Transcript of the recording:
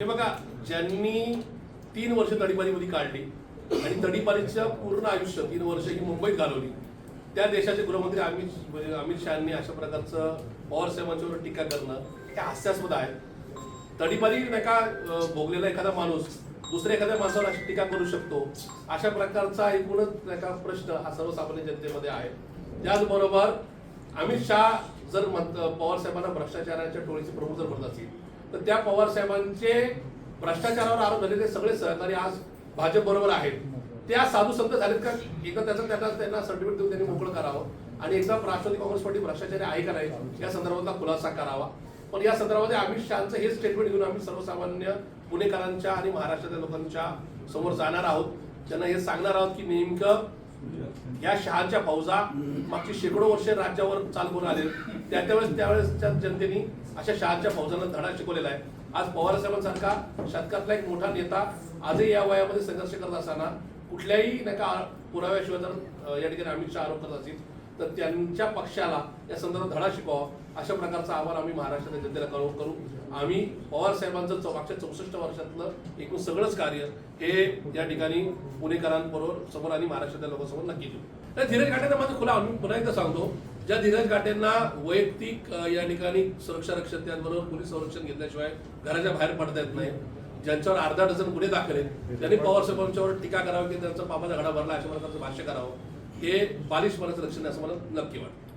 हे बघा ज्यांनी तीन वर्ष तडीपारीमध्ये काढली आणि तडीपारीचं पूर्ण आयुष्य तीन वर्ष ही मुंबईत घालवली त्या देशाचे गृहमंत्री अमित म्हणजे अमित शहानी अशा प्रकारचं पवार साहेबांच्यावर टीका करणं हे हास्यास्पद आहे. तडीपारी नाही का भोगलेला एखादा माणूस दुसऱ्या एखाद्या माणसावर अशी टीका करू शकतो. अशा प्रकारचा एकूणच नाही प्रश्न हा सर्वसामान्य जनतेमध्ये आहे. त्याचबरोबर अमित शहा जर म्हणत पवार साहेबांना भ्रष्टाचाराच्या टोळीचे प्रमुख जर म्हणत असतील तर त्या पवार साहेबांचे भ्रष्टाचारावर आरोप झालेले सगळे सहकारी आज भाजप बरोबर आहेत. त्या साधू संत झालेत का? एकदा त्याचं त्यांना त्यांना सर्टिफिकेट देऊन त्यांनी मोकळं करावं आणि एकदा राष्ट्रवादी काँग्रेस पार्टी भ्रष्टाचारी आहे का नाही या संदर्भातला खुलासा करावा. पण या संदर्भामध्ये अमित शहाचं हे स्टेटमेंट घेऊन आम्ही सर्वसामान्य पुणेकरांच्या आणि महाराष्ट्रातल्या लोकांच्या समोर जाणार आहोत. त्यांना हे सांगणार आहोत की नेमकं या शहाच्या फौजा मागची शेकडो वर्षे राज्यावर चालवून आले. त्या त्यावेळेस त्यावेळेसच्या जनतेने अशा शहाच्या फौजांना धडा शिकवलेला आहे. आज पवार साहेबांसारखा शतकातला एक मोठा नेता आजही या वयामध्ये संघर्ष करत असताना कुठल्याही नका पुराव्याशिवाय जर या ठिकाणी अमित शहा आरोप करत असतील. तर त्यांच्या पक्षाला या संदर्भात धडा शिकवा. अशा प्रकारचा आव्हान आम्ही महाराष्ट्राच्या जनतेला करू करू. आम्ही पवार साहेबांचं मागच्या चौसष्ट वर्षातलं एकूण सगळंच कार्य हे या ठिकाणी पुणेकरांबरोबर समोर आणि महाराष्ट्रातल्या लोकांसमोर नक्की देऊ तर धीरज घाटेंना माझं खुला आम्ही पुन्हा एकदा सांगतो ज्या धीरज घाटेंना वैयक्तिक या ठिकाणी सुरक्षा रक्षण त्याचबरोबर पोलीस संरक्षण घेतल्याशिवाय घराच्या बाहेर पडता येत नाही. ज्यांच्यावर अर्धा डझन गुन्हे दाखल आहेत त्यांनी पवार साहेबांच्यावर टीका करावी की त्यांचा पापाचा घडा भरला अशा प्रकारचं भाष्य करावं. हे बालिशपणाचं लक्षण आहे असं मला नक्की वाटतं.